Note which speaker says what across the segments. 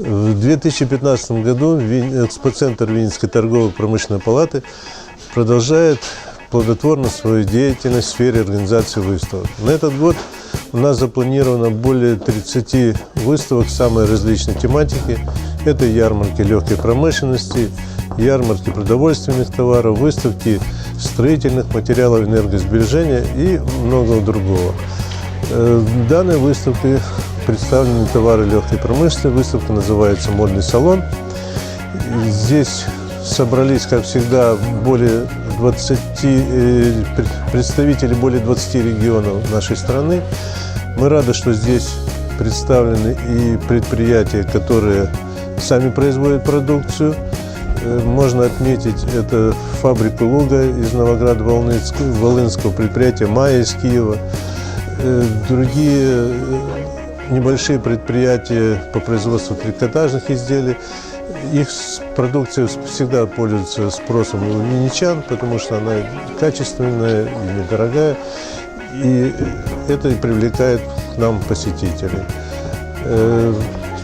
Speaker 1: В 2015 году экспоцентр Винницкой торгово-промышленной палаты продолжает плодотворно свою деятельность в сфере организации выставок. На этот год у нас запланировано более 30 выставок самой различной тематики. Это ярмарки легкой промышленности, ярмарки продовольственных товаров, выставки строительных материалов энергосбережения и многого другого. Э, В данной выставке представлены товары легкой промышленности. Выставка называется «Модный салон». Здесь собрались, как всегда, более 20 э, пред- представителей более 20 регионов нашей страны. Мы рады, что здесь представлены и предприятия, которые сами производят продукцию. Э, Можно отметить это фабрику Луга из Новограда-Волынского, Волынского предприятия Майя из Киева, Э, другие небольшие предприятия по производству трикотажных изделий. Их продукция всегда пользуется спросом у миничан, потому что она качественная и недорогая. И это и привлекает к нам посетителей. Э,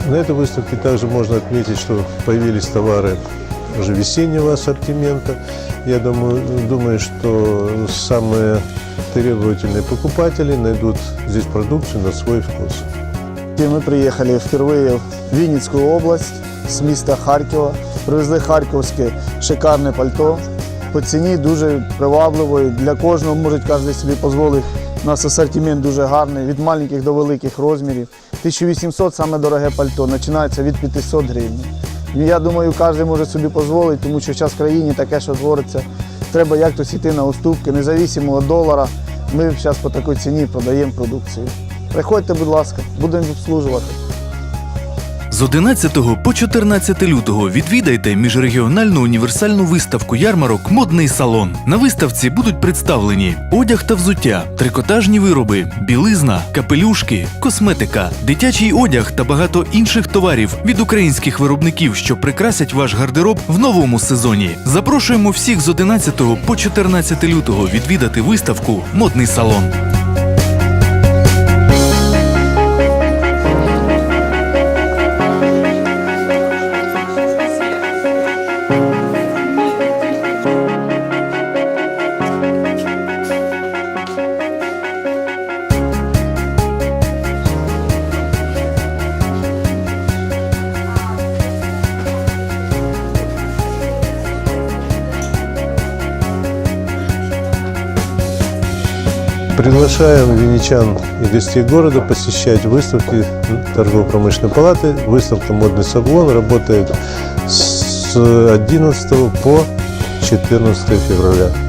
Speaker 1: На этой выставке также можно отметить, что появились товары уже весеннего ассортимента. Я думаю, думаю, что самые требовательные покупатели найдут здесь продукцию на свой вкус.
Speaker 2: І Ми приїхали вперше в Вінницьку область з міста Харкова. Привезли харківське шикарне пальто. По ціні дуже привабливої. Для кожного може кожен собі дозволити. У нас асортимент дуже гарний, від маленьких до великих розмірів. 1800 саме дороге пальто, починається від 500 гривень. Я думаю, кожен може собі дозволити, тому що зараз в країні таке, що твориться. Треба як-то йти на уступки, незалежно від долара. Ми зараз по такій ціні продаємо продукцію. Приходьте, будь ласка, будемо обслужувати.
Speaker 3: З 11 по 14 лютого відвідайте міжрегіональну універсальну виставку ярмарок Модний салон. На виставці будуть представлені одяг та взуття, трикотажні вироби, білизна, капелюшки, косметика, дитячий одяг та багато інших товарів від українських виробників, що прикрасять ваш гардероб в новому сезоні. Запрошуємо всіх з 11 по 14 лютого відвідати виставку Модний салон.
Speaker 1: Приглашаем венечан и гостей города посещать выставки торгово-промышленной палаты. Выставка «Модный салон» работает с 11 по 14 февраля.